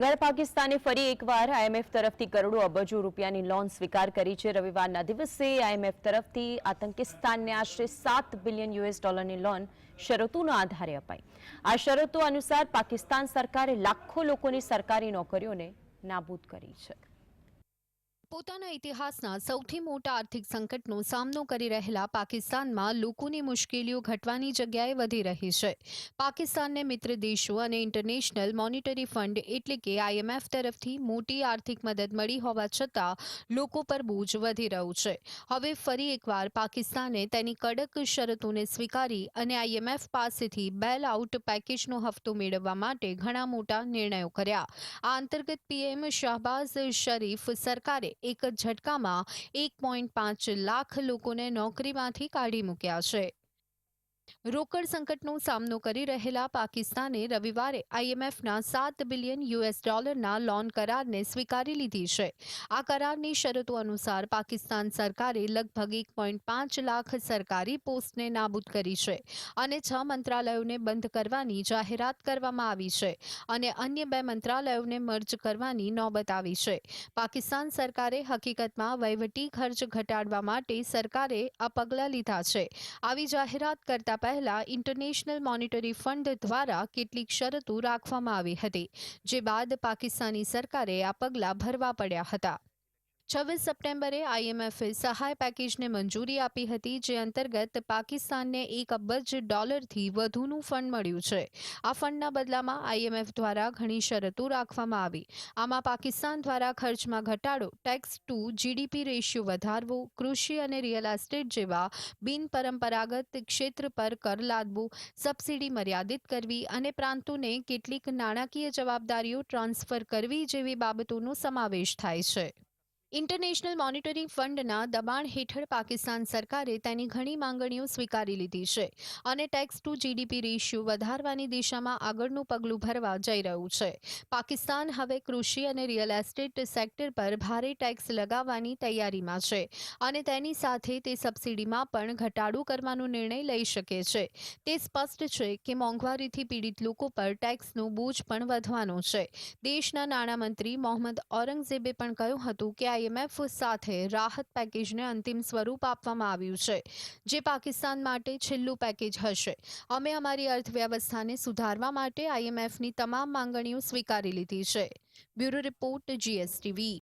ગળ પાકિસ્તાને ફરી એકવાર આઈએમએફ તરફથી કરોડો અબજો રૂપિયાની લોન સ્વીકાર કરી છે. રવિવારના દિવસે આઈએમએફ તરફથી આતંકિસ્તાનને આશરે સાત બિલિયન યુએસ ડોલરની લોન શરતોના આધારે અપાઈ. આ શરતો અનુસાર પાકિસ્તાન સરકારે લાખો લોકોની સરકારી નોકરીઓને નાબૂદ કરી છે. પોતાના ઇતિહાસના સૌથી મોટા આર્થિક સંકટનો સામનો કરી રહેલા પાકિસ્તાનમાં લોકોની મુશ્કેલીઓ ઘટવાની જગ્યાએ વધી રહી છે. પાકિસ્તાનને મિત્ર દેશો અને ઇન્ટરનેશનલ મોનિટરી ફંડ એટલે કે આઈએમએફ તરફથી મોટી આર્થિક મદદ મળી હોવા છતાં લોકો પર બોજ વધી રહ્યું છે. હવે ફરી એકવાર પાકિસ્તાને તેની કડક શરતોને સ્વીકારી અને આઈએમએફ પાસેથી બેલ આઉટ પેકેજનો હપ્તો મેળવવા માટે ઘણા મોટા નિર્ણયો કર્યા. આ અંતર્ગત પીએમ શાહબાઝ શરીફ સરકારે એક જ ઝટકામાં એક પોઈન્ટ પાંચ લાખ લોકોને નોકરીમાંથી કાઢી મૂક્યા છે. રોકડ સંકટનો સામનો કરી રહેલા પાકિસ્તાને રવિવારે આઈએમએફના સાત બિલિયન યુએસ ડોલરના લોન કરારને સ્વીકારી લીધી છે. આ કરારની શરતો અનુસાર પાકિસ્તાન સરકારે લગભગ એક પોઈન્ટ પાંચ લાખ સરકારી પોસ્ટને નાબૂદ કરી છે અને છ મંત્રાલયોને બંધ કરવાની જાહેરાત કરવામાં આવી છે અને અન્ય બે મંત્રાલયોને મર્જ કરવાની નોબત આવી છે. પાકિસ્તાન સરકારે હકીકતમાં વહીવટી ખર્ચ ઘટાડવા માટે સરકારે આ પગલાં લીધા છે. આવી જાહેરાત કરતા પહેલા ઇન્ટરનેશનલ મોનિટરી ફંડ દ્વારા કેટલીક શરતો રાખવામાં આવી હતી, જે બાદ પાકિસ્તાની સરકારે આ પગલાં ભરવા પડ્યા હતા. છવ્વીસ સપ્ટેમ્બરે આઈએમએફે સહાય પેકેજને મંજૂરી આપી હતી, જે અંતર્ગત પાકિસ્તાનને એક અબજ ડોલરથી વધુનું ફંડ મળ્યું છે. આ ફંડના બદલામાં આઈએમએફ દ્વારા ઘણી શરતો રાખવામાં આવી. આમાં પાકિસ્તાન દ્વારા ખર્ચમાં ઘટાડો ટેક્સ ટુ જીડીપી રેશિયો વધારવો, કૃષિ અને રિયલ એસ્ટેટ જેવા બિનપરંપરાગત ક્ષેત્ર પર કર લાદવું, સબસિડી મર્યાદિત કરવી અને પ્રાંતોને કેટલીક નાણાકીય જવાબદારીઓ ટ્રાન્સફર કરવી જેવી બાબતોનો સમાવેશ થાય છે. ઇન્ટરનેશનલ મોનિટરિંગ ફંડના દબાણ હેઠળ પાકિસ્તાન સરકારે તેની ઘણી માંગણીઓ સ્વીકારી લીધી છે અને ટેક્સ ટુ જીડીપી રેશિયો વધારવાની દિશામાં આગળનું પગલું ભરવા જઈ રહ્યું છે. પાકિસ્તાન હવે કૃષિ અને રિયલ એસ્ટેટ સેક્ટર પર ભારે ટેક્સ લગાવવાની તૈયારીમાં છે અને તેની સાથે તે સબસિડીમાં પણ ઘટાડો કરવાનો નિર્ણય લઈ શકે છે. તે સ્પષ્ટ છે કે મોંઘવારીથી પીડિત લોકો પર ટેક્સનો બોજ પણ વધવાનો છે. દેશના નાણામંત્રી મોહમ્મદ ઔરંગઝેબે પણ કહ્યું હતું કે આઈએમએફ સાથે રાહત પેકેજને અંતિમ સ્વરૂપ આપવામાં આવ્યું છે, જે પાકિસ્તાન માટે છેલ્લું પેકેજ હશે. અમે અમારી અર્થવ્યવસ્થાને સુધારવા માટે આઈએમએફની તમામ માંગણીઓ સ્વીકારી લીધી છે. Bureau report, GSTV.